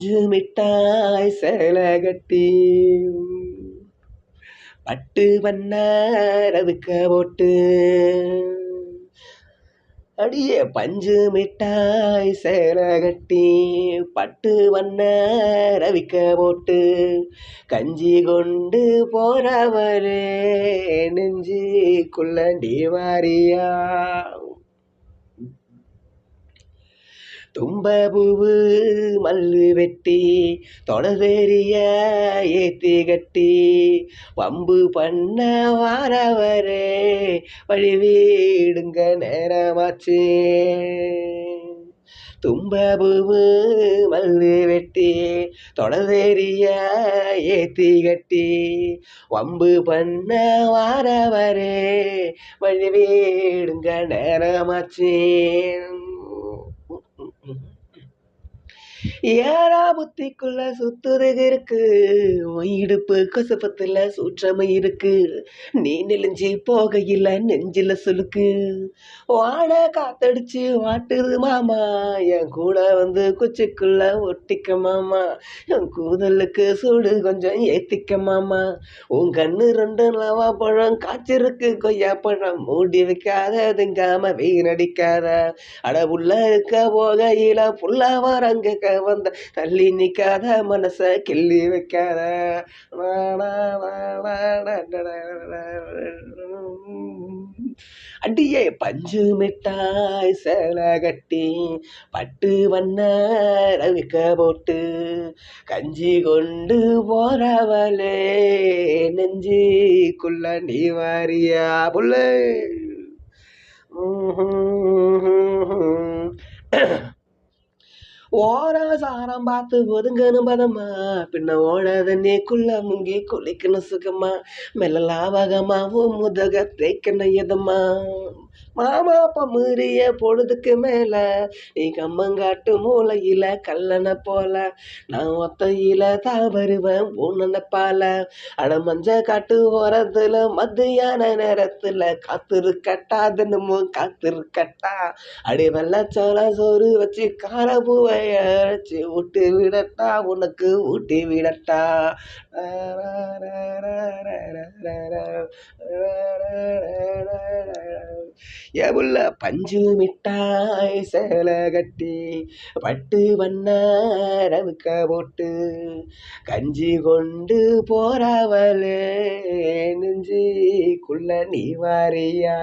அஞ்சு மிட்டாய் சேலை கட்டி பட்டு வண்ண போட்டு. அடியே பஞ்சு மிட்டாய் சேலை கட்டி பட்டு வண்ண ரவிக்க போட்டு. கஞ்சி கொண்டு போறவரே நெஞ்சிக்குள்ளண்டி வாரியா. தும்பபூவு மல்லு வெட்டி தொடதெரிய ஏத்தி கட்டி வம்பு பண்ண வாரவரே வழி வீடுங்க நேரமாச்சு. தும்பபூவு மல்லு வெட்டி தொடதெரிய ஏத்தி கட்டி வம்பு பண்ண வாரவரே வழி வீடுங்க நேரமாச்சு ஏறா புத்திக்குள்ள சுத்துது இருக்கு இடுப்பு கசப்பத்துல சூற்றமை இருக்கு. நீ நெலிஞ்சி போகையில நெஞ்சில சுலுக்கு வாட காத்தடிச்சு வாட்டுது மாமா என் கூட வந்து குச்சிக்குள்ள ஒட்டிக்க மாமா. என் கூதலுக்கு சூடு கொஞ்சம் ஏத்திக்க மாமா. உன் கண்ணு ரெண்டு லவா பழம் காய்ச்சிருக்கு கொய்யா பழம் மூடி வைக்காத திங்காம வீணடிக்காத. அட உள்ள இருக்க போகையில புள்ள வரங்க வந்த தள்ளி நிக்காத மனச கிள்ளி வைக்காத. அடியே பஞ்சு மிட்டாய் சேலை கட்டி பட்டு வண்ண ரவிக்க போட்டு கஞ்சி கொண்டு போறவளே நெஞ்சிக்குள்ள நீ வாரியா புள்ளே. ஓர சாரம் பார்த்து ஒதுங்கணும் பதமா பின்ன ஓடாத நீக்குள்ள முங்கி குளிக்கணும் சுகமா மெல்ல லாவகமாவும் முதுக தேய்க்கணும் எதமா மாமா பமுறிய பொழுதுக்கு மேல நீ கம்மங்காட்டு மூலையில கல்லனை போல நான் ஒத்தையில தான் வருவேன் உன்னப்பால அட மஞ்ச காட்டு ஓரத்துல மத்தியான நேரத்துல காத்திருக்கட்டா தினமும் காத்திருக்கட்டா அடி வெள்ளச்சோள சோறு வச்சு கார அரைச்சி ஊட்டி விடட்டா உனக்கு ஊட்டி விடட்டா எவுள்ள பஞ்சு மிட்டாய் சேலை கட்டி பட்டு வண்ணரவுக்க போட்டு கஞ்சி கொண்டு போறவளே நெஞ்சிக்குள்ள நீ வாரியா?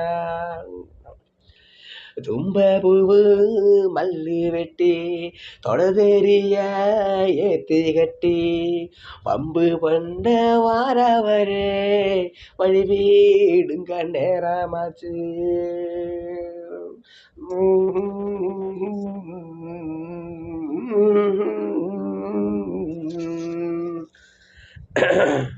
தும்ப பூவு மல்லி வெட்டி தொடதெறிய ஏத்தி கட்டி பம்பு பண்ட வாரவரே வழி வீடுங்க நேரமாச்சு Mm-hmm.